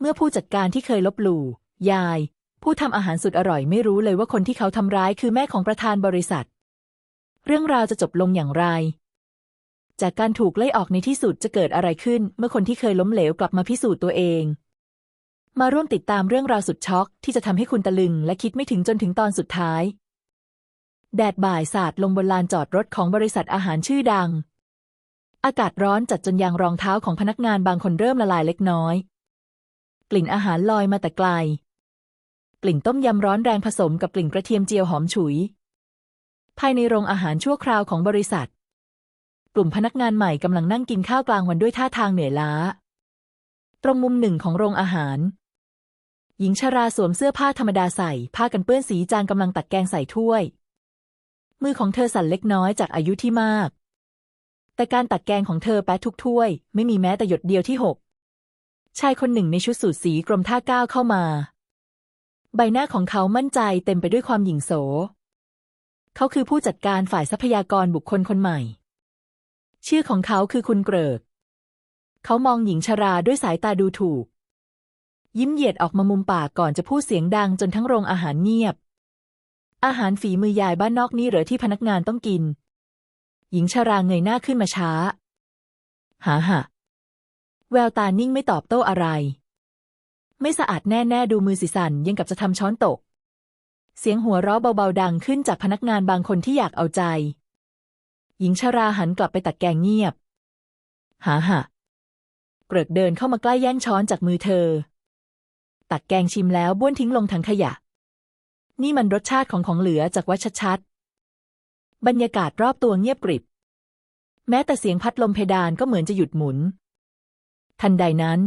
เมื่อผู้จัดการที่เคยลบหลู่ยาย ผู้ทำอาหารสุดอร่อยไม่รู้เลยว่าคนที่เขาทำร้ายคือแม่ของประธานบริษัท เรื่องราวจะจบลงอย่างไร จากการถูกไล่ออกในที่สุดจะเกิดอะไรขึ้น เมื่อคนที่เคยล้มเหลวกลับมาพิสูจน์ตัวเอง มาร่วมติดตามเรื่องราวสุดช็อก ที่จะทำให้คุณตะลึง และคิดไม่ถึงจนถึงตอนสุดท้าย แดดบ่ายสาดลงบนลานจอดรถของบริษัทอาหารชื่อดัง อากาศร้อนจัดจนยางรองเท้าของพนักงานบางคนเริ่มละลายเล็กน้อย กลิ่นอาหารลอยมาแต่ไกล กลิ่นต้มยำร้อนแรงผสมกับกลิ่นกระเทียมเจียวหอมฉุย ภายในโรงอาหารชั่วคราวของบริษัท กลุ่มพนักงานใหม่กำลังนั่งกินข้าวกลางวันด้วยท่าทางเหนื่อยล้า ตรงมุมหนึ่งของโรงอาหาร หญิงชราสวมเสื้อผ้าธรรมดาใส่ ผ้ากันเปื้อนสีจางกำลังตักแกงใส่ถ้วย มือของเธอสั่นเล็กน้อยจากอายุที่มาก แต่การตักแกงของเธอแปะทุกถ้วย ไม่มีแม้แต่หยดเดียวที่หก ชายคนหนึ่งในชุดสูทสีกรมท่าก้าวเข้ามา ใบหน้าของเขามั่นใจเต็มไปด้วยความหยิ่งโส เขาคือผู้จัดการฝ่ายทรัพยากรบุคคลคนใหม่ ชื่อของเขาคือคุณเกริก เขามองหญิงชราด้วยสายตาดูถูก ยิ้มเหยียดออกมามุมปากก่อนจะพูดเสียงดังจนทั้งโรงอาหารเงียบ อาหารฝีมือยายบ้านนอกนี่เหรอที่พนักงานต้องกิน หญิงชราเงยหน้าขึ้นมาช้าหาหะ แววตานิ่งไม่ตอบโต้อะไร ไม่สะอาดแน่ๆดูมือสิสันยังกับจะทำช้อนตก เสียงหัวเราะเบาๆดังขึ้นจากพนักงานบางคนที่อยากเอาใจ หญิงชราหันกลับไปตักแกงเงียบ หาหะเกริกเดินเข้ามาใกล้แย่งช้อนจากมือเธอ ตักแกงชิมแล้วบ้วนทิ้งลงถังขยะ นี่มันรสชาติของของเหลือจากวัดชัดๆ บรรยากาศรอบตัวเงียบกริบ แม้แต่เสียงพัดลมเพดานก็เหมือนจะหยุดหมุน ทันใดนั้น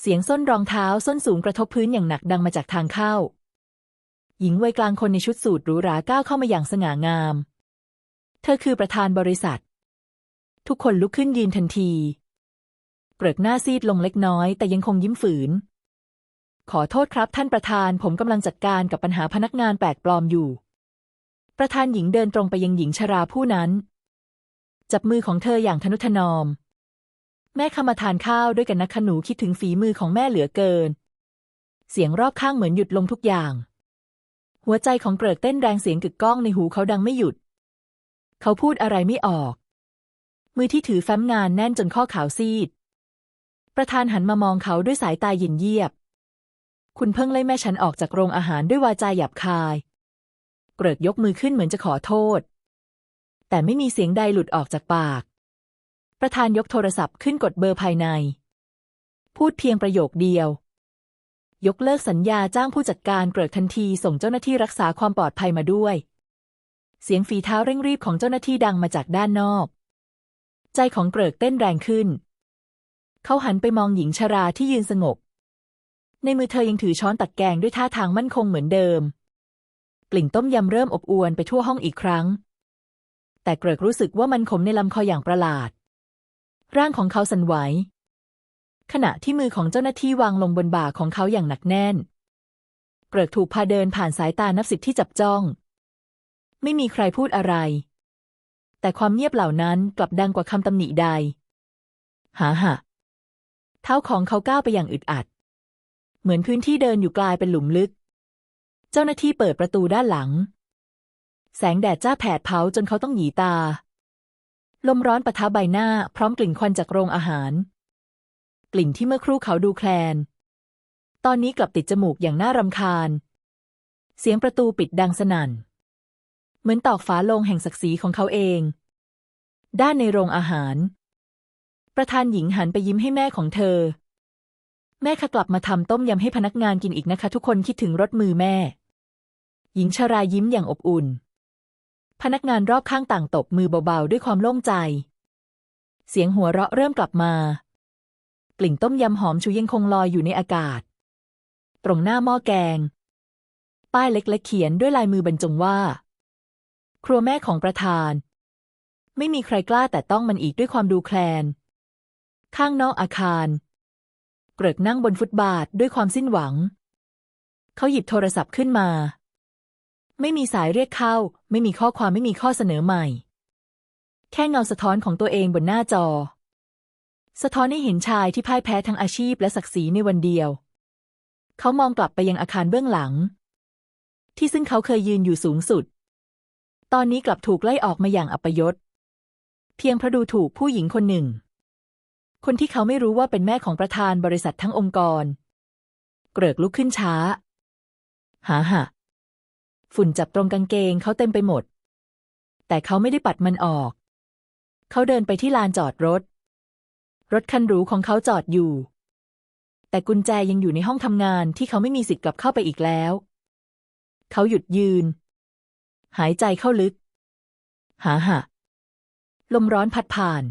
เสียงส้นรองเท้าส้นสูงกระทบพื้นอย่างหนักดังมาจากทางเข้า หญิงวัยกลางคนในชุดสูทหรูหราก้าวเข้ามาอย่างสง่างาม เธอคือประธานบริษัท ทุกคนลุกขึ้นยืนทันที เปลือกหน้าซีดลงเล็กน้อยแต่ยังคงยิ้มฝืน ขอโทษครับท่านประธานผมกำลังจัดการกับปัญหาพนักงานแปลกปลอมอยู่ ประธานหญิงเดินตรงไปยังหญิงชราผู้นั้นจับมือของเธออย่างทนุถนอม แม่ข้ามาทานข้าวด้วยกันนะคะหนูคิดถึงฝีมือของแม่เหลือเกิน เสียงรอบข้างเหมือนหยุดลงทุกอย่าง หัวใจของเกริกเต้นแรงเสียงกึกก้องในหูเขาดังไม่หยุด เขาพูดอะไรไม่ออก มือที่ถือแฟ้มงานแน่นจนข้อขาวซีด ประธานหันมามองเขาด้วยสายตาเย็นเยียบ คุณเพิ่งไล่แม่ฉันออกจากโรงอาหารด้วยวาจาหยาบคาย เกริกยกมือขึ้นเหมือนจะขอโทษ แต่ไม่มีเสียงใดหลุดออกจากปาก ประธานยกโทรศัพท์ขึ้นกดเบอร์ภายใน พูดเพียงประโยคเดียว ยกเลิกสัญญาจ้างผู้จัดการเกริกทันทีส่งเจ้าหน้าที่รักษาความปลอดภัยมาด้วย เสียงฝีเท้าเร่งรีบของเจ้าหน้าที่ดังมาจากด้านนอก ใจของเกริกเต้นแรงขึ้น เขาหันไปมองหญิงชราที่ยืนสงบ ในมือเธอยังถือช้อนตักแกงด้วยท่าทางมั่นคงเหมือนเดิม กลิ่นต้มยำเริ่มอบอวนไปทั่วห้องอีกครั้ง แต่เกริกรู้สึกว่ามันขมในลำคออย่างประหลาด ร่างของเขาสั่นไหว ขณะที่มือของเจ้าหน้าที่วางลงบนบ่าของเขาอย่างหนักแน่นเกริกถูกพาเดินผ่านสายตานับสิบที่จับจ้อง ไม่มีใครพูดอะไร แต่ความเงียบเหล่านั้นกลับดังกว่าคำตำหนิใด หาหะเท้าของเขาก้าวไปอย่างอึดอัด เหมือนพื้นที่เดินอยู่กลายเป็นหลุมลึก เจ้าหน้าที่เปิดประตูด้านหลัง แสงแดดจ้าแผดเผาจนเขาต้องหยีตา ลมร้อนปะทะใบหน้าพร้อมกลิ่นควันจากโรงอาหาร กลิ่นที่เมื่อครู่เขาดูแคลน ตอนนี้กลับติดจมูกอย่างน่ารำคาญ เสียงประตูปิดดังสนั่น เหมือนตอกฝาโลงแห่งศักดิ์ศรีของเขาเอง ด้านในโรงอาหาร ประธานหญิงหันไปยิ้มให้แม่ของเธอ แม่คะกลับมาทำต้มยำให้พนักงานกินอีกนะคะ ทุกคนคิดถึงรสมือแม่ หญิงชรายิ้มอย่างอบอุ่น พนักงานรอบข้างต่างตบมือเบาๆ ด้วยความโล่งใจ เสียงหัวเราะเริ่มกลับมา กลิ่นต้มยำหอมชุยยังคงลอยอยู่ในอากาศ ตรงหน้าหม้อแกง ป้ายเล็กๆเขียนด้วยลายมือบรรจงว่า ครัวแม่ของประธาน ไม่มีใครกล้าแต่ต้องมันอีกด้วยความดูแคลน ข้างนอกอาคาร เกริกนั่งบนฟุตบาทด้วยความสิ้นหวัง เขาหยิบโทรศัพท์ขึ้นมา ไม่มีสายเรียกเข้า ไม่มีข้อความไม่มีข้อเสนอใหม่ แค่เงาสะท้อนของตัวเองบนหน้าจอ สะท้อนให้เห็นชายที่พ่ายแพ้ทั้งอาชีพและศักดิ์ศรีในวันเดียว เขามองกลับไปยังอาคารเบื้องหลัง ที่ซึ่งเขาเคยยืนอยู่สูงสุด ตอนนี้กลับถูกไล่ออกมาอย่างอัปยศ เพียงเพราะดูถูกผู้หญิงคนหนึ่ง คนที่เขาไม่รู้ว่าเป็นแม่ของประธานบริษัททั้งองค์กร เกริกลุกขึ้นช้า หาหะ ฝุ่นจับตรงกางเกงเขาเต็มไปหมด แต่เขาไม่ได้ปัดมันออก เขาเดินไปที่ลานจอดรถ รถคันหรูของเขาจอดอยู่ แต่กุญแจยังอยู่ในห้องทำงานที่เขาไม่มีสิทธิ์กลับเข้าไปอีกแล้ว เขาหยุดยืน หายใจเข้าลึก หาหะลมร้อนพัดผ่าน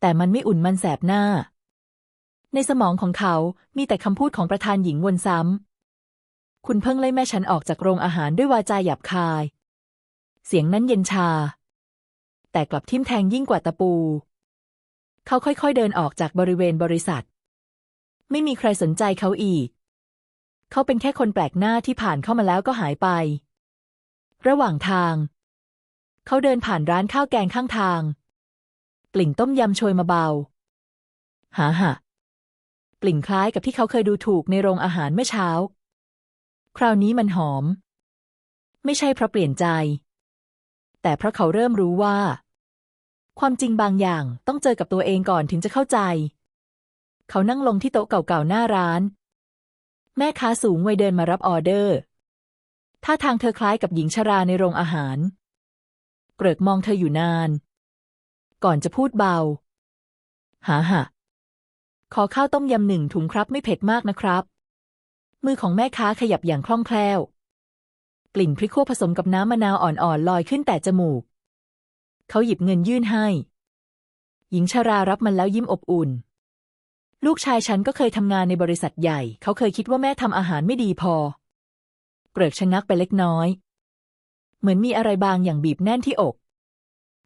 แต่มันไม่อุ่นมันแสบหน้า ในสมองของเขามีแต่คำพูดของประธานหญิงวนซ้ำ คุณเพิ่งไล่แม่ฉันออกจากโรงอาหารด้วยวาจาหยาบคาย เสียงนั้นเย็นชา แต่กลับทิ่มแทงยิ่งกว่าตะปู เขาค่อยๆเดินออกจากบริเวณบริษัท ไม่มีใครสนใจเขาอีก เขาเป็นแค่คนแปลกหน้าที่ผ่านเข้ามาแล้วก็หายไป ระหว่างทาง เขาเดินผ่านร้านข้าวแกงข้างทาง กลิ่นต้มยำโชยมาเบา หาหะกลิ่นคล้ายกับที่เขาเคยดูถูกในโรงอาหารเมื่อเช้า คราวนี้มันหอม ไม่ใช่เพราะเปลี่ยนใจ แต่เพราะเขาเริ่มรู้ว่า ความจริงบางอย่างต้องเจอกับตัวเองก่อนถึงจะเข้าใจ เขานั่งลงที่โต๊ะเก่าๆหน้าร้าน แม่ค้าสูงวัยเดินมารับออเดอร์ท่าทางเธอคล้ายกับหญิงชราในโรงอาหาร เกริกมองเธออยู่นาน ก่อนจะพูดเบา หาหะขอข้าวต้มยำหนึ่งถุงครับไม่เผ็ดมากนะครับ มือของแม่ค้าขยับอย่างคล่องแคล่ว กลิ่นพริกขั่วผสมกับน้ำมะนาวอ่อนๆลอยขึ้นแต่จมูก เขาหยิบเงินยื่นให้ หญิงชารารับมันแล้วยิ้มอบอุ่น ลูกชายฉันก็เคยทำงานในบริษัทใหญ่ เขาเคยคิดว่าแม่ทำอาหารไม่ดีพอ เกริกชะงักไปเล็กน้อย เหมือนมีอะไรบางอย่างบีบแน่นที่อก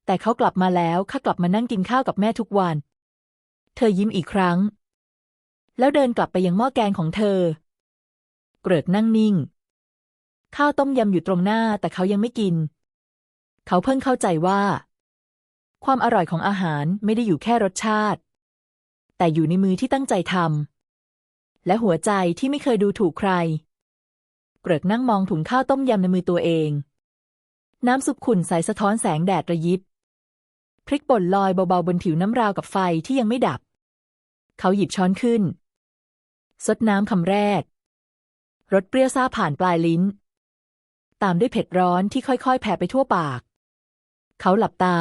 แต่เขากลับมาแล้วข้ากลับมานั่งกินข้าวกับแม่ทุกวัน เธอยิ้มอีกครั้ง แล้วเดินกลับไปยังหม้อแกงของเธอ เกริกนั่งนิ่ง ข้าวต้มยำอยู่ตรงหน้าแต่เขายังไม่กิน เขาเพิ่งเข้าใจว่า ความอร่อยของอาหารไม่ได้อยู่แค่รสชาติ แต่อยู่ในมือที่ตั้งใจทำและหัวใจที่ไม่เคยดูถูกใคร เกริกนั่งมองถุงข้าวต้มยำในมือตัวเอง น้ำซุปขุ่นใสสะท้อนแสงแดดระยิบพริกป่นลอยเบาๆบนผิวน้ำราวกับไฟที่ยังไม่ดับ เขาหยิบช้อนขึ้นซดน้ำคำแรก รสเปรี้ยวซาผ่านปลายลิ้น ตามด้วยเผ็ดร้อนที่ค่อยๆ แผ่ไปทั่วปาก เขาหลับตา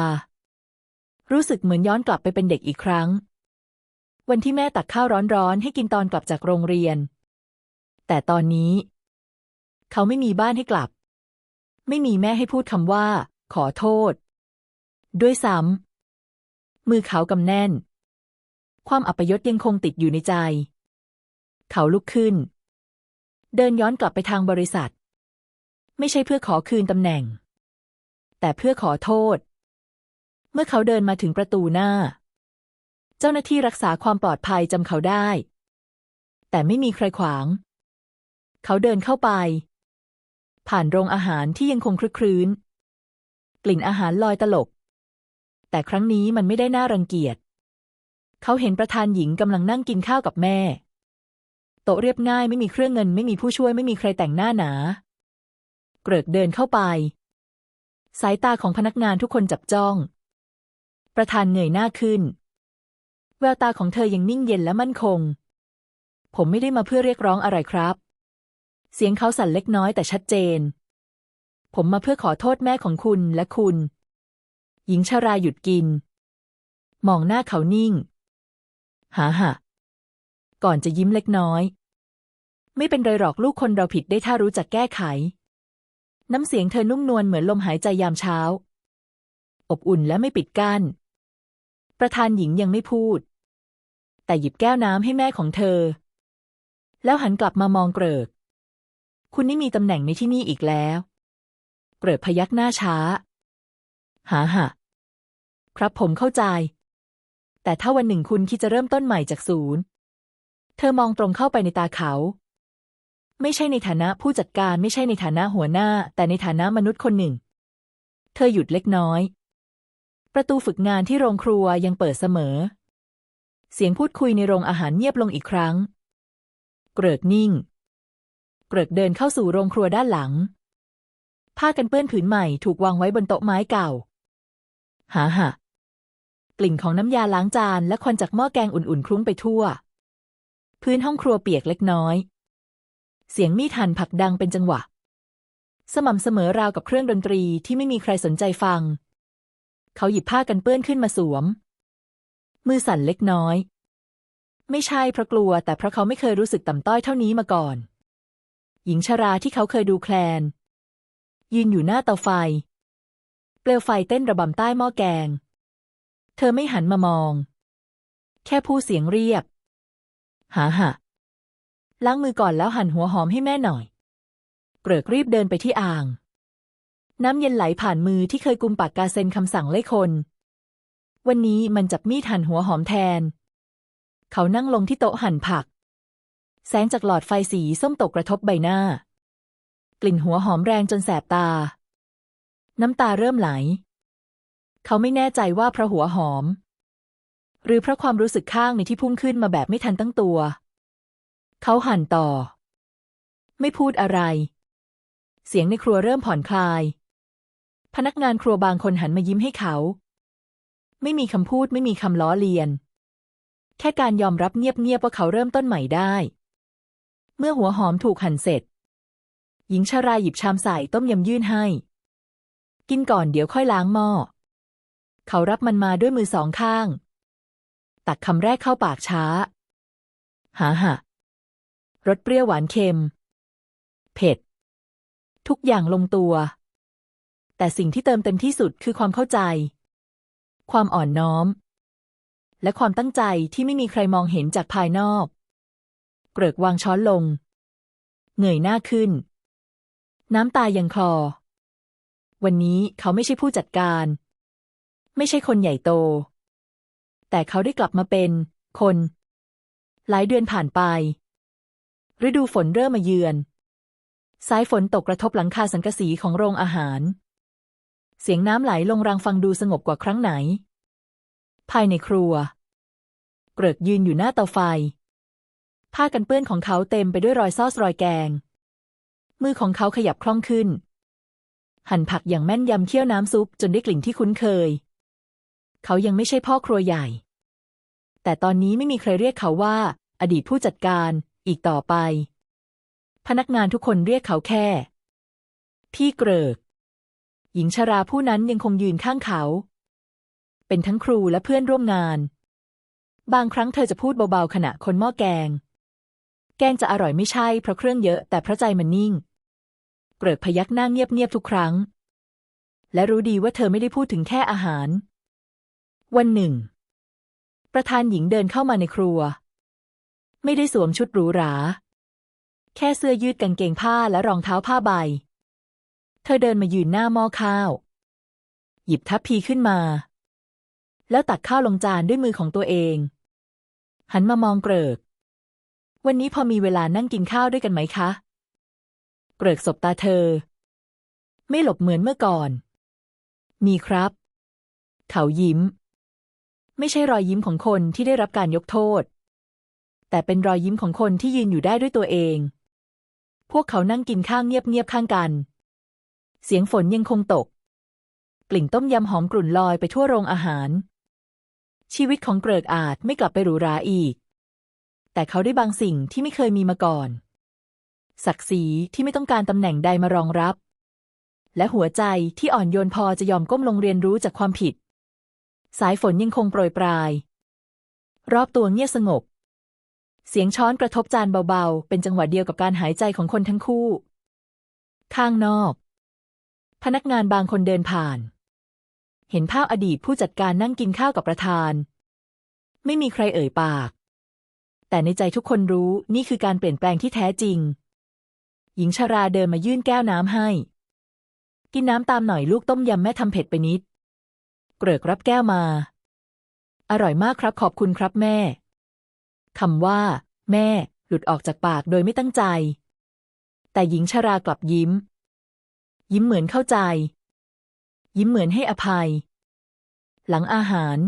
รู้สึกเหมือนย้อนกลับไปเป็นเด็กอีกครั้ง วันที่แม่ตักข้าวร้อนๆ ให้กินตอนกลับจากโรงเรียน แต่ตอนนี้ เขาไม่มีบ้านให้กลับ ไม่มีแม่ให้พูดคำว่า ขอโทษ ด้วยซ้ำมือเขากำแน่น ความอัปยศยังคงติดอยู่ในใจ เขาลุกขึ้น เดินย้อนกลับไปทางบริษัท ไม่ใช่เพื่อขอคืนตำแหน่ง แต่เพื่อขอโทษ เมื่อเขาเดินมาถึงประตูหน้า เจ้าหน้าที่รักษาความปลอดภัยจำเขาได้ แต่ไม่มีใครขวาง เขาเดินเข้าไป ผ่านโรงอาหารที่ยังคงคลึกครื้น กลิ่นอาหารลอยตลบแต่ครั้งนี้มันไม่ได้น่ารังเกียจ เขาเห็นประธานหญิงกำลังนั่งกินข้าวกับแม่ โต๊ะเรียบง่ายไม่มีเครื่องเงินไม่มีผู้ช่วยไม่มีใครแต่งหน้าหนา เกริกเดินเข้าไป สายตาของพนักงานทุกคนจับจ้อง ประธานเงยหน้าขึ้น แววตาของเธอยังนิ่งเย็นและมั่นคง ผมไม่ได้มาเพื่อเรียกร้องอะไรครับ เสียงเขาสั่นเล็กน้อยแต่ชัดเจน ผมมาเพื่อขอโทษแม่ของคุณและคุณ หญิงชาราหยุดกิน มองหน้าเขานิ่งหาหะ ก่อนจะยิ้มเล็กน้อย ไม่เป็นไรหรอกลูกคนเราผิดได้ถ้ารู้จักแก้ไข น้ำเสียงเธอนุ่มนวลเหมือนลมหายใจยามเช้า อบอุ่นและไม่ปิดกั้น ประธานหญิงยังไม่พูด แต่หยิบแก้วน้ำให้แม่ของเธอ แล้วหันกลับมามองเกริก คุณนี่มีตำแหน่งในที่นี่อีกแล้ว เกริกพยักหน้าช้า หาหะครับผมเข้าใจแต่ถ้าวันหนึ่งคุณคิดจะเริ่มต้นใหม่จากศูนย์ เธอมองตรงเข้าไปในตาเขา ไม่ใช่ในฐานะผู้จัดการไม่ใช่ในฐานะหัวหน้า แต่ในฐานะมนุษย์คนหนึ่ง เธอหยุดเล็กน้อย ประตูฝึกงานที่โรงครัวยังเปิดเสมอ เสียงพูดคุยในโรงอาหารเงียบลงอีกครั้ง เกริกนิ่ง เกริกเดินเข้าสู่โรงครัวด้านหลัง ผ้ากันเปื้อนผืนใหม่ถูกวางไว้บนโต๊ะไม้เก่า หาหะกลิ่นของน้ำยาล้างจานและควันจากหม้อแกงอุ่นๆ คลุ้งไปทั่ว พื้นห้องครัวเปียกเล็กน้อย เสียงมีดหั่นผักดังเป็นจังหวะ สม่ำเสมอราวกับเครื่องดนตรีที่ไม่มีใครสนใจฟัง เขาหยิบผ้ากันเปื้อนขึ้นมาสวม มือสั่นเล็กน้อย ไม่ใช่เพราะกลัว แต่เพราะเขาไม่เคยรู้สึกต่ำต้อยเท่านี้มาก่อน หญิงชราที่เขาเคยดูแคลน ยืนอยู่หน้าเตาไฟ เปลวไฟเต้นระบำใต้หม้อแกง เธอไม่หันมามอง แค่พูดเสียงเรียบ หาหะล้างมือก่อนแล้วหั่นหัวหอมให้แม่หน่อย เกริกรีบเดินไปที่อ่าง น้ำเย็นไหลผ่านมือที่เคยกุมปากกาเซ็นคำสั่งไล่คน วันนี้มันจับมีดหั่นหัวหอมแทน เขานั่งลงที่โต๊ะหั่นผัก แสงจากหลอดไฟสีส้มตกกระทบใบหน้า กลิ่นหัวหอมแรงจนแสบตา น้ำตาเริ่มไหล เขาไม่แน่ใจว่าเพราะหัวหอม หรือเพราะความรู้สึกข้างในที่พุ่งขึ้นมาแบบไม่ทันตั้งตัว เขาหันต่อ ไม่พูดอะไร เสียงในครัวเริ่มผ่อนคลาย พนักงานครัวบางคนหันมายิ้มให้เขา ไม่มีคำพูดไม่มีคำล้อเลียน แค่การยอมรับเงียบๆว่าเขาเริ่มต้นใหม่ได้ เมื่อหัวหอมถูกหั่นเสร็จ หญิงชราหยิบชามใส่ต้มยำยื่นให้ กินก่อนเดี๋ยวค่อยล้างหม้อเขารับมันมาด้วยมือสองข้าง ตักคำแรกเข้าปากช้า หาหะรสเปรี้ยวหวานเค็ม เผ็ด ทุกอย่างลงตัว แต่สิ่งที่เติมเต็มที่สุดคือความเข้าใจ ความอ่อนน้อม และความตั้งใจที่ไม่มีใครมองเห็นจากภายนอก เกริกวางช้อนลงเงยหน้าขึ้น น้ำตายังคลอ วันนี้เขาไม่ใช่ผู้จัดการ ไม่ใช่คนใหญ่โต แต่เขาได้กลับมาเป็นคน หลายเดือนผ่านไป ฤดูฝนเริ่มมาเยือน สายฝนตกกระทบหลังคาสังกะสีของโรงอาหาร เสียงน้ำไหลลงรางฟังดูสงบกว่าครั้งไหน ภายในครัว เกริกยืนอยู่หน้าเตาไฟ ผ้ากันเปื้อนของเขาเต็มไปด้วยรอยซอสรอยแกง มือของเขาขยับคล่องขึ้น หั่นผักอย่างแม่นยำเคี่ยวน้ำซุปจนได้กลิ่นที่คุ้นเคย เขายังไม่ใช่พ่อครัวใหญ่ แต่ตอนนี้ไม่มีใครเรียกเขาว่า อดีตผู้จัดการอีกต่อไป พนักงานทุกคนเรียกเขาแค่ พี่เกริก หญิงชราผู้นั้นยังคงยืนข้างเขา เป็นทั้งครูและเพื่อนร่วมงาน บางครั้งเธอจะพูดเบาๆขณะคนหม้อแกง แกงจะอร่อยไม่ใช่เพราะเครื่องเยอะแต่เพราะใจมันนิ่ง เกริกพยักหน้าเงียบๆทุกครั้ง และรู้ดีว่าเธอไม่ได้พูดถึงแค่อาหาร วันหนึ่ง ประธานหญิงเดินเข้ามาในครัว ไม่ได้สวมชุดหรูหรา แค่เสื้อยืดกางเกงผ้าและรองเท้าผ้าใบ เธอเดินมายืนหน้าหม้อข้าว หยิบทัพพีขึ้นมา แล้วตักข้าวลงจานด้วยมือของตัวเอง หันมามองเกริก วันนี้พอมีเวลานั่งกินข้าวด้วยกันไหมคะ เกริกสบตาเธอ ไม่หลบเหมือนเมื่อก่อน มีครับ เขายิ้ม ไม่ใช่รอยยิ้มของคนที่ได้รับการยกโทษ แต่เป็นรอยยิ้มของคนที่ยืนอยู่ได้ด้วยตัวเอง พวกเขานั่งกินข้าวเงียบๆข้างกัน เสียงฝนยังคงตก กลิ่นต้มยำหอมกลุ่นลอยไปทั่วโรงอาหาร ชีวิตของเกริกอาจไม่กลับไปหรูหราอีก แต่เขาได้บางสิ่งที่ไม่เคยมีมาก่อน ศักดิ์ศรีที่ไม่ต้องการตำแหน่งใดมารองรับและหัวใจที่อ่อนโยนพอจะยอมก้มลงเรียนรู้จากความผิด สายฝนยังคงโปรยปลาย รอบตัวเงียบสงบ เสียงช้อนกระทบจานเบาๆ เป็นจังหวะเดียวกับการหายใจของคนทั้งคู่ ข้างนอก พนักงานบางคนเดินผ่าน เห็นภาพอดีตผู้จัดการนั่งกินข้าวกับประธาน ไม่มีใครเอ่ยปาก แต่ในใจทุกคนรู้นี่คือการเปลี่ยนแปลงที่แท้จริง หญิงชาราเดินมายื่นแก้วน้ำให้ กินน้ำตามหน่อยลูกต้มยำแม่ทำเผ็ดไปนิด เกริกรับแก้วมา อร่อยมากครับขอบคุณครับแม่คำว่า แม่ หลุดออกจากปากโดยไม่ตั้งใจ แต่หญิงชรากลับยิ้ม ยิ้มเหมือนเข้าใจ ยิ้มเหมือนให้อภัย หลังอาหาร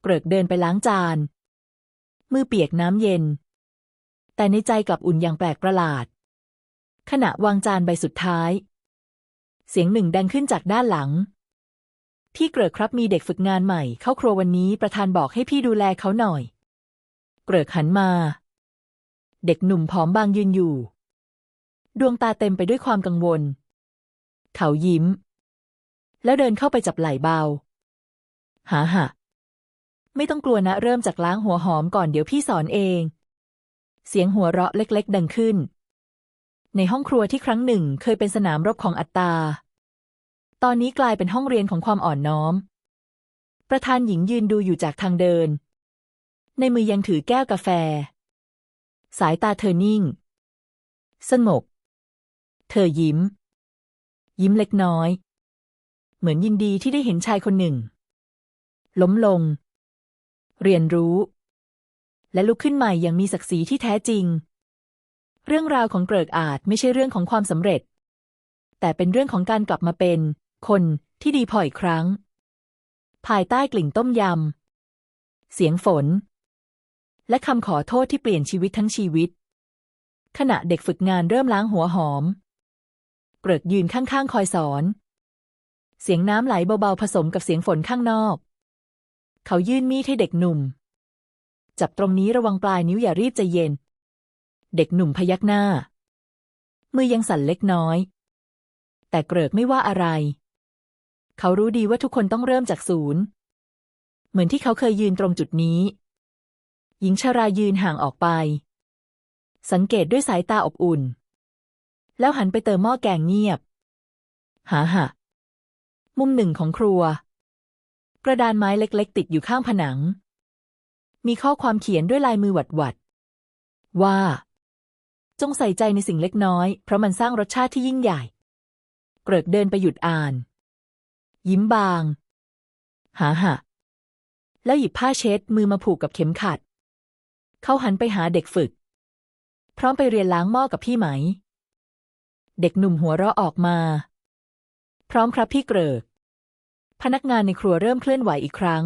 เกริกเดินไปล้างจาน มือเปียกน้ำเย็น แต่ในใจกลับอุ่นอย่างแปลกประหลาด ขณะวางจานใบสุดท้าย เสียงหนึ่งดังขึ้นจากด้านหลัง พี่เกริกครับมีเด็กฝึกงานใหม่ เข้าครัววันนี้ประธานบอกให้พี่ดูแลเขาหน่อย เกริกหันมา เด็กหนุ่มผอมบางยืนอยู่ ดวงตาเต็มไปด้วยความกังวล เขายิ้ม แล้วเดินเข้าไปจับไหล่เบาหาหะไม่ต้องกลัวนะเริ่มจากล้างหัวหอมก่อนเดี๋ยวพี่สอนเอง เสียงหัวเราะเล็ก ๆ ดังขึ้น ในห้องครัวที่ครั้งหนึ่งเคยเป็นสนามรบของอัตตา ตอนนี้กลายเป็นห้องเรียนของความอ่อนน้อม ประธานหญิงยืนดูอยู่จากทางเดิน ในมือยังถือแก้วกาแฟ สายตาเธอนิ่ง สงบ เธอยิ้ม ยิ้มเล็กน้อย เหมือนยินดีที่ได้เห็นชายคนหนึ่ง ล้มลง เรียนรู้ และลุกขึ้นใหม่อย่างมีศักดิ์ศรีที่แท้จริง เรื่องราวของเกริกอาจไม่ใช่เรื่องของความสำเร็จ แต่เป็นเรื่องของการกลับมาเป็น คนที่ดีพออีกครั้ง ภายใต้กลิ่นต้มยำ เสียงฝน และคำขอโทษที่เปลี่ยนชีวิตทั้งชีวิต ขณะเด็กฝึกงานเริ่มล้างหัวหอมเกริกยืนข้างๆคอยสอน เสียงน้ำไหลเบาๆผสมกับเสียงฝนข้างนอก เขายื่นมีดให้เด็กหนุ่ม จับตรงนี้ระวังปลายนิ้วอย่ารีบใจเย็น เด็กหนุ่มพยักหน้า มือยังสั่นเล็กน้อย แต่เกริกไม่ว่าอะไร เขารู้ดีว่าทุกคนต้องเริ่มจากศูนย์ เหมือนที่เขาเคยยืนตรงจุดนี้ หญิงชารายืนห่างออกไป สังเกตด้วยสายตาอบอุ่น แล้วหันไปเติมหม้อแกงเงียบ หาหะมุมหนึ่งของครัว กระดานไม้เล็กๆ ติดอยู่ข้างผนัง มีข้อความเขียนด้วยลายมือหวัดๆว่า จงใส่ใจในสิ่งเล็กน้อย เพราะมันสร้างรสชาติที่ยิ่งใหญ่ เกริกเดินไปหยุดอ่าน ยิ้มบาง หาหะแล้วหยิบผ้าเช็ดมือมาผูกกับเข็มขัด เขาหันไปหาเด็กฝึก พร้อมไปเรียนล้างหม้อกับพี่ไหม เด็กหนุ่มหัวเราะออกมา พร้อมครับพี่เกริก พนักงานในครัวเริ่มเคลื่อนไหวอีกครั้ง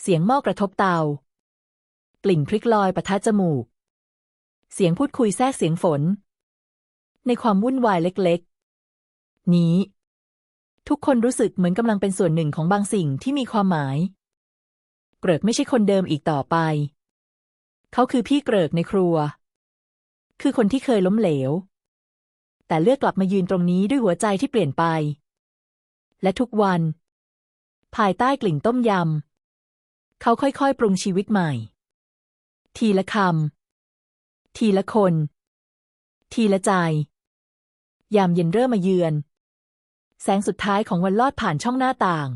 เสียงหม้อกระทบเตา กลิ่นพริกลอยปะทะจมูก เสียงพูดคุยแทรกเสียงฝน ในความวุ่นวายเล็กๆ นี้ ทุกคนรู้สึกเหมือนกำลังเป็นส่วนหนึ่งของบางสิ่งที่มีความหมาย เกริกไม่ใช่คนเดิมอีกต่อไป เขาคือพี่เกริกในครัว คือคนที่เคยล้มเหลว แต่เลือกกลับมายืนตรงนี้ด้วยหัวใจที่เปลี่ยนไป และทุกวัน ภายใต้กลิ่นต้มยำ เขาค่อยๆ ปรุงชีวิตใหม่ ทีละคำ ทีละคน ทีละใจ ยามเย็นเริ่มมาเยือน แสงสุดท้ายของวันลอดผ่านช่องหน้าต่าง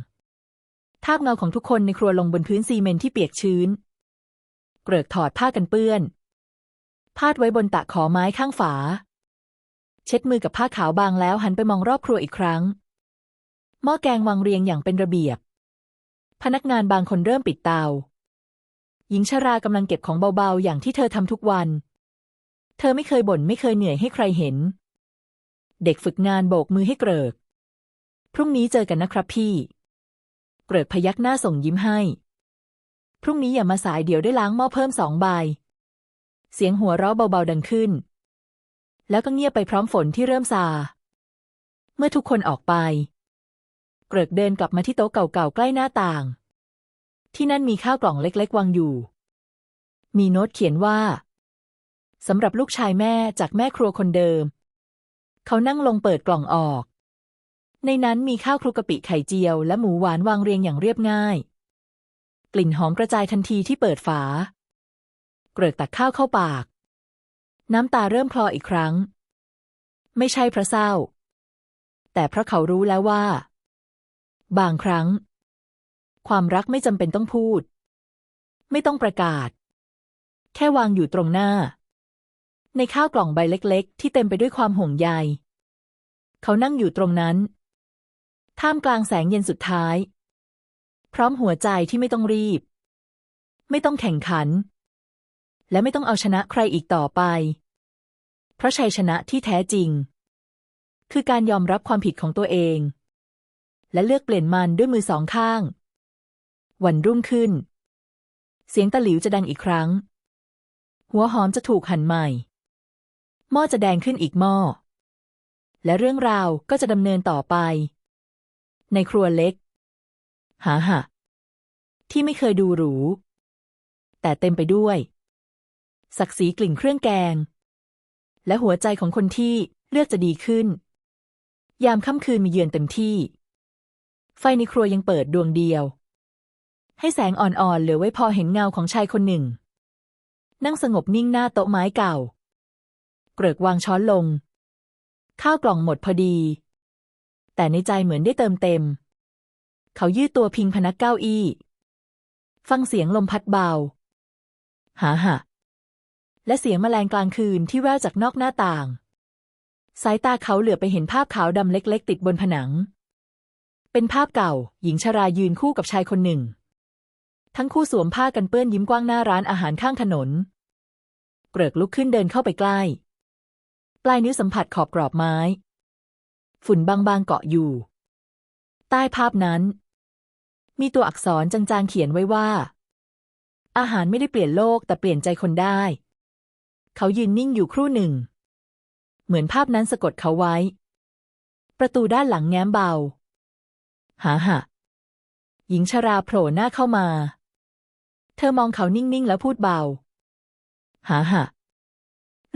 ทาบเงาของทุกคนในครัวลงบนพื้นซีเมนที่เปียกชื้น เกริกถอดผ้ากันเปื้อน พาดไว้บนตะขอไม้ข้างฝา เช็ดมือกับผ้าขาวบางแล้วหันไปมองรอบครัวอีกครั้ง หม้อแกงวางเรียงอย่างเป็นระเบียบ พนักงานบางคนเริ่มปิดเตา หญิงชรากำลังเก็บของเบาๆ อย่างที่เธอทำทุกวัน เธอไม่เคยบ่นไม่เคยเหนื่อยให้ใครเห็น เด็กฝึกงานโบกมือให้เกริก พรุ่งนี้เจอกันนะครับพี่ เกริกพยักหน้าส่งยิ้มให้ พรุ่งนี้อย่ามาสายเดี๋ยวได้ล้างหม้อเพิ่มสองใบ เสียงหัวเราะเบาๆดังขึ้น แล้วก็เงียบไปพร้อมฝนที่เริ่มซา เมื่อทุกคนออกไป เกริกเดินกลับมาที่โต๊ะเก่าๆใกล้หน้าต่าง ที่นั่นมีข้าวกล่องเล็กๆวางอยู่ มีโน้ตเขียนว่าสำหรับลูกชายแม่จากแม่ครัวคนเดิม เขานั่งลงเปิดกล่องออก ในนั้นมีข้าวคลุกกะปิไข่เจียว และหมูหวานวางเรียงอย่างเรียบง่าย กลิ่นหอมกระจายทันทีที่เปิดฝา เกริกตักข้าวเข้าปาก น้ำตาเริ่มคลออีกครั้ง ไม่ใช่เพราะเศร้า แต่เพราะเขารู้แล้วว่า บางครั้ง ความรักไม่จำเป็นต้องพูด ไม่ต้องประกาศ แค่วางอยู่ตรงหน้า ในข้าวกล่องใบเล็ก ๆ ที่เต็มไปด้วยความห่วงใยเขานั่งอยู่ตรงนั้น ท่ามกลางแสงเย็นสุดท้าย พร้อมหัวใจที่ไม่ต้องรีบ ไม่ต้องแข่งขัน และไม่ต้องเอาชนะใครอีกต่อไป เพราะชัยชนะที่แท้จริง คือการยอมรับความผิดของตัวเอง และเลือกเปลี่ยนมันด้วยมือสองข้าง วันรุ่งขึ้น เสียงตะหลิวจะดังอีกครั้ง หัวหอมจะถูกหั่นใหม่ หม้อจะแดงขึ้นอีกหม้อและเรื่องราวก็จะดำเนินต่อไป ในครัวเล็ก หาหะที่ไม่เคยดูหรู แต่เต็มไปด้วย ศักดิ์ศรีกลิ่นเครื่องแกง และหัวใจของคนที่เลือกจะดีขึ้น ยามค่ำคืนมีเยือนเต็มที่ ไฟในครัวยังเปิดดวงเดียว ให้แสงอ่อนๆเหลือไว้พอเห็นเงาของชายคนหนึ่ง นั่งสงบนิ่งหน้าโต๊ะไม้เก่า เกริกวางช้อนลง ข้าวกล่องหมดพอดี แต่ในใจเหมือนได้เติมเต็ม เขายืดตัวพิงพนักเก้าอี้ ฟังเสียงลมพัดเบา หาหะและเสียงแมลงกลางคืนที่แววจากนอกหน้าต่าง สายตาเขาเหลือไปเห็นภาพขาวดำเล็ก ๆ ติดบนผนัง เป็นภาพเก่า หญิงชรายืนคู่กับชายคนหนึ่ง ทั้งคู่สวมผ้ากันเปื้อนยิ้มกว้างหน้าร้านอาหารข้างถนน เกริกลุกขึ้นเดินเข้าไปใกล้ ปลายนิ้วสัมผัสขอบกรอบไม้ ฝุ่นบางๆเกาะอยู่ ใต้ภาพนั้น มีตัวอักษรจางๆเขียนไว้ว่า อาหารไม่ได้เปลี่ยนโลกแต่เปลี่ยนใจคนได้ เขายืนนิ่งอยู่ครู่หนึ่ง เหมือนภาพนั้นสะกดเขาไว้ ประตูด้านหลังแง้มเบา หาหะหญิงชราโผล่หน้าเข้ามา เธอมองเขานิ่งๆแล้วพูดเบา หาหะ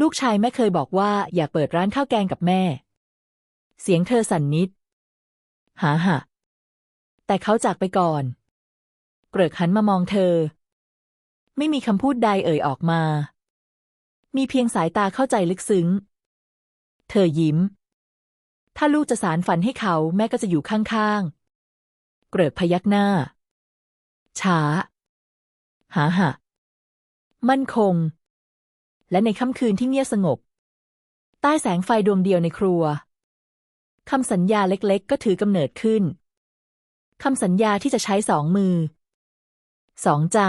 ลูกชายแม่เคยบอกว่าอยากเปิดร้านข้าวแกงกับแม่ เสียงเธอสั่นนิด หาหะแต่เขาจากไปก่อน เกริกหันมามองเธอ ไม่มีคำพูดใดเอ่ยออกมา มีเพียงสายตาเข้าใจลึกซึ้ง เธอยิ้ม ถ้าลูกจะสารฝันให้เขาแม่ก็จะอยู่ข้างๆ เกริกพยักหน้า ช้า หาหะมั่นคง และในค่ำคืนที่เงียบสงบ ใต้แสงไฟดวงเดียวในครัว คำสัญญาเล็กๆ ก็ถือกำเนิดขึ้น คำสัญญาที่จะใช้สองมือ สองใจ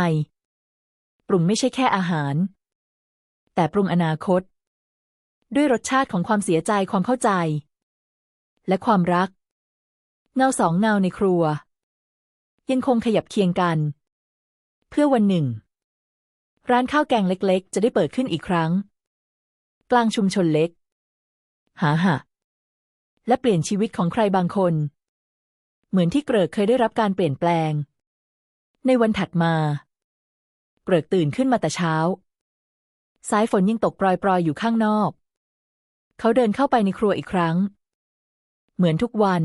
ปรุงไม่ใช่แค่อาหาร แต่ปรุงอนาคต ด้วยรสชาติของความเสียใจความเข้าใจ และความรัก เงาสองเงาในครัว ยังคงขยับเคียงกัน เพื่อวันหนึ่ง ร้านข้าวแกงเล็กๆ จะได้เปิดขึ้นอีกครั้ง กลางชุมชนเล็ก หาหะ และเปลี่ยนชีวิตของใครบางคน เหมือนที่เกริกเคยได้รับการเปลี่ยนแปลง ในวันถัดมา เกริกตื่นขึ้นมาแต่เช้า สายฝนยังตกปรอยๆ อยู่ข้างนอก เขาเดินเข้าไปในครัวอีกครั้ง เหมือนทุกวัน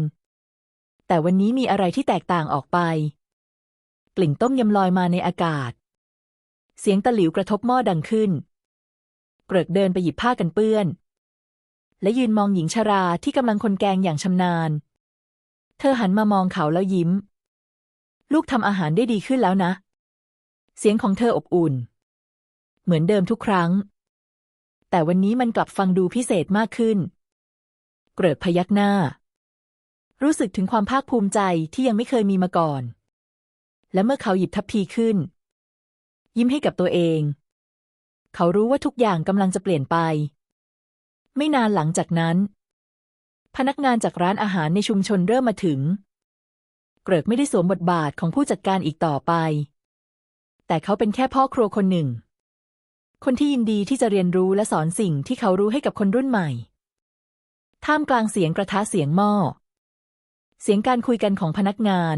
แต่วันนี้มีอะไรที่แตกต่างออกไป กลิ่นต้มยำลอยมาในอากาศ เสียงตะหลิวกระทบหม้อดังขึ้น เกริกเดินไปหยิบผ้ากันเปื้อน และยืนมองหญิงชราที่กำลังคนแกงอย่างชำนาญ เธอหันมามองเขาแล้วยิ้ม ลูกทำอาหารได้ดีขึ้นแล้วนะ เสียงของเธออบอุ่น เหมือนเดิมทุกครั้ง แต่วันนี้มันกลับฟังดูพิเศษมากขึ้น เกริกพยักหน้า รู้สึกถึงความภาคภูมิใจที่ยังไม่เคยมีมาก่อน และเมื่อเขาหยิบทัพพีขึ้น ยิ้มให้กับตัวเองเขารู้ว่าทุกอย่างกำลังจะเปลี่ยนไป ไม่นานหลังจากนั้น พนักงานจากร้านอาหารในชุมชนเริ่มมาถึง เกริกไม่ได้สวมบทบาทของผู้จัดการอีกต่อไป แต่เขาเป็นแค่พ่อครัวคนหนึ่ง คนที่ยินดีที่จะเรียนรู้และสอนสิ่งที่เขารู้ให้กับคนรุ่นใหม่ ท่ามกลางเสียงกระทะเสียงหม้อ เสียงการคุยกันของพนักงาน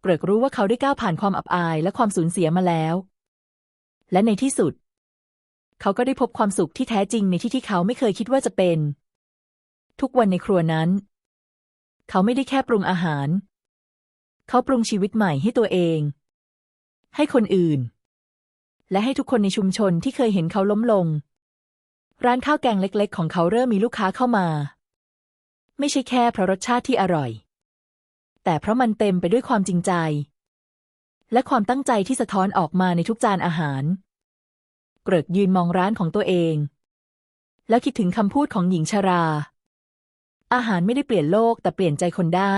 เกริกรู้ว่าเขาได้ก้าวผ่านความอับอายและความสูญเสียมาแล้ว และในที่สุด เขาก็ได้พบความสุขที่แท้จริงในที่ที่เขาไม่เคยคิดว่าจะเป็น ทุกวันในครัวนั้น เขาไม่ได้แค่ปรุงอาหาร เขาปรุงชีวิตใหม่ให้ตัวเอง ให้คนอื่น และให้ทุกคนในชุมชนที่เคยเห็นเขาล้มลง ร้านข้าวแกงเล็ก ๆ ของเขาเริ่มมีลูกค้าเข้ามา ไม่ใช่แค่เพราะรสชาติที่อร่อย แต่เพราะมันเต็มไปด้วยความจริงใจ และความตั้งใจที่สะท้อนออกมาในทุกจานอาหาร กริกยืนมองร้านของตัวเอง แล้วคิดถึงคำพูดของหญิงชรา อาหารไม่ได้เปลี่ยนโลกแต่เปลี่ยนใจคนได้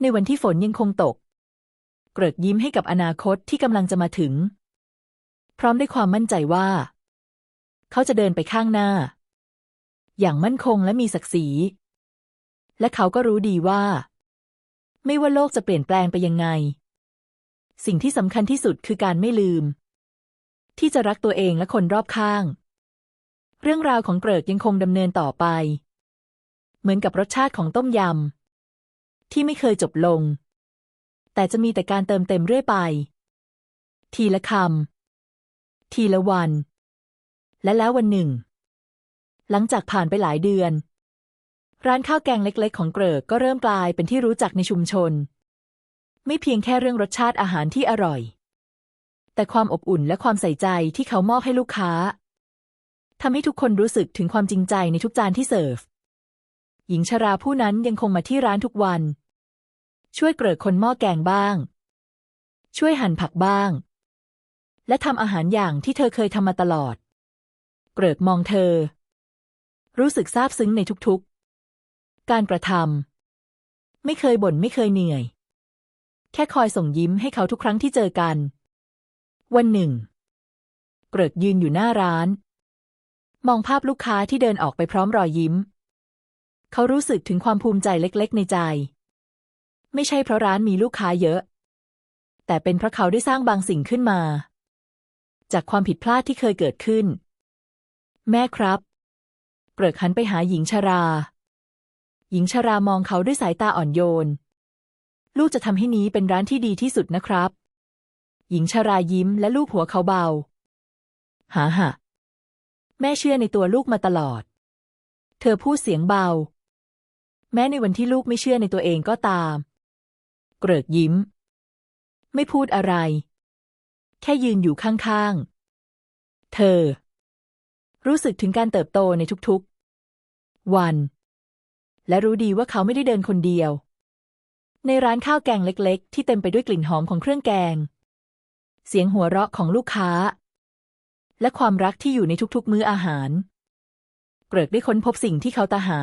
ในวันที่ฝนยังคงตก เกริกยิ้มให้กับอนาคตที่กำลังจะมาถึง พร้อมด้วยความมั่นใจว่า เขาจะเดินไปข้างหน้า อย่างมั่นคงและมีศักดิ์ศรี และเขาก็รู้ดีว่า ไม่ว่าโลกจะเปลี่ยนแปลงไปยังไงสิ่งที่สำคัญที่สุดคือการไม่ลืม ที่จะรักตัวเองและคนรอบข้าง เรื่องราวของเกริกยังคงดำเนินต่อไป เหมือนกับรสชาติของต้มยำ ที่ไม่เคยจบลง แต่จะมีแต่การเติมเต็มเรื่อยไป ทีละคำทีละวัน และแล้ววันหนึ่ง หลังจากผ่านไปหลายเดือน ร้านข้าวแกงเล็กๆ ของเกริกก็เริ่มกลายเป็นที่รู้จักในชุมชน ไม่เพียงแค่เรื่องรสชาติอาหารที่อร่อย แต่ความอบอุ่นและความใส่ใจที่เขามอบให้ลูกค้าทำให้ทุกคนรู้สึกถึงความจริงใจในทุกจานที่เสิร์ฟ หญิงชราผู้นั้นยังคงมาที่ร้านทุกวัน ช่วยเกริกคนหม้อแกงบ้าง ช่วยหั่นผักบ้าง และทำอาหารอย่างที่เธอเคยทำมาตลอด เกริกมองเธอ รู้สึกซาบซึ้งในทุกๆ การกระทำไม่เคยบ่นไม่เคยเหนื่อย แค่คอยส่งยิ้มให้เขาทุกครั้งที่เจอกัน วันหนึ่ง เกริกยืนอยู่หน้าร้าน มองภาพลูกค้าที่เดินออกไปพร้อมรอยยิ้ม เขารู้สึกถึงความภูมิใจเล็ก ๆ ในใจ ไม่ใช่เพราะร้านมีลูกค้าเยอะ แต่เป็นเพราะเขาได้สร้างบางสิ่งขึ้นมา จากความผิดพลาดที่เคยเกิดขึ้น แม่ครับ เกริกหันไปหาหญิงชรา หญิงชรามองเขาด้วยสายตาอ่อนโยน ลูกจะทำให้นี้เป็นร้านที่ดีที่สุดนะครับ หญิงชรายิ้มและลูกหัวเขาเบาหาหะแม่เชื่อในตัวลูกมาตลอด เธอพูดเสียงเบา แม้ในวันที่ลูกไม่เชื่อในตัวเองก็ตาม เกริกยิ้ม ไม่พูดอะไร แค่ยืนอยู่ข้างๆ เธอ รู้สึกถึงการเติบโตในทุกๆ วัน และรู้ดีว่าเขาไม่ได้เดินคนเดียว ในร้านข้าวแกงเล็ก ๆ ที่เต็มไปด้วยกลิ่นหอมของเครื่องแกง เสียงหัวเราะของลูกค้า และความรักที่อยู่ในทุกๆมื้ออาหาร เกริกได้ค้นพบสิ่งที่เขาตาหา